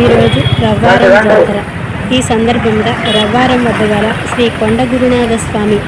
ఈరోజు రవ్వారం జాతర. ఈ సందర్భంగా రవ్వారం వద్ద గల శ్రీ కొండ గురునాథ స్వామి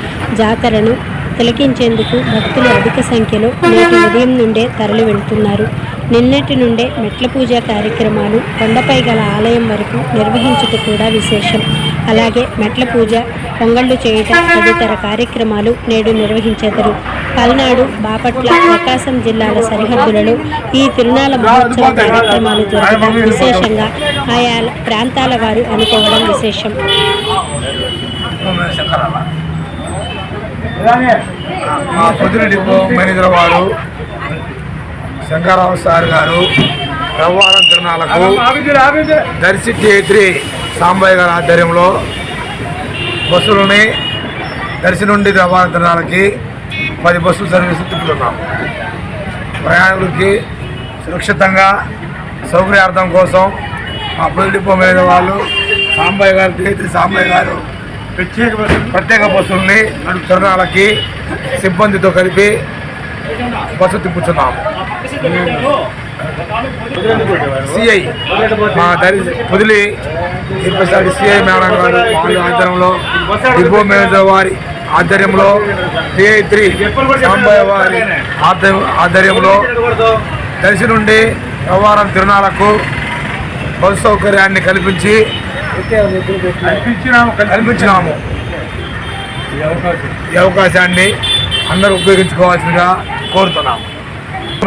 జాతరను తిలకించేందుకు భక్తులు అధిక సంఖ్యలో నేటి ఉదయం నుండే తరలి వెళ్తున్నారు. నిన్నటి నుండే మెట్ల పూజ కార్యక్రమాలు కొండపై గల ఆలయం వరకు నిర్వహించుట కూడా విశేషం. అలాగే మెట్ల పూజ పొంగళ్ళు చేయటం తదితర కార్యక్రమాలు నేడు నిర్వహించెదరు. పల్నాడు బాపట్ల ప్రకాశం జిల్లాల సరిహద్దులలో ఈ తిరునాళ మహోత్సవ కార్యక్రమాలు జరగడం విశేషంగా ఆయా ప్రాంతాల వారు అనుకోవడం విశేషం. మా పొద్దున డిపో మేనేజర్ వారు శంకరరావు సార్ గారు రవ్వారం తిరణాలకు దర్శి టీ సాంబయ్య గారి ఆధ్వర్యంలో బస్సులని దర్శి నుండి రవ్వారం తిరణాలకి పది బస్సులు సర్వీస్ తిప్పుతున్నాం. ప్రయాణికులకి సురక్షితంగా సౌకర్యార్థం కోసం మా డిపో మేనేజర్ వాళ్ళు సాంబయ్య గారు టీ సాంబయ్య గారు ప్రత్యేక బస్సుల్ని తిరణాలకి సిబ్బందితో కలిపి బస్సు తిప్పుతున్నాం. సిఐ మా దరి పొదిలి ఇప్పటిసారి సిఐ మేడం గారు వారి ఆధ్వర్యంలో డిపో మేనేజర్ వారి ఆధ్వర్యంలో టిఐ త్రీ సాంబయ్య వారి ఆధ్వర్యంలో దర్శి నుండి వ్యవహారం తిరునాళ్ళకు బస్సు సౌకర్యాన్ని కల్పించి కల్పించినాము. ఈ అవకాశాన్ని అందరూ ఉపయోగించుకోవాల్సిందిగా కోరుతున్నాం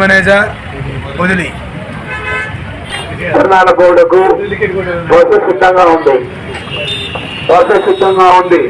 మేనేజర్ వదిలి గోడకు బస్సు సిద్ధంగా ఉంది బస్సు సిద్ధంగా ఉంది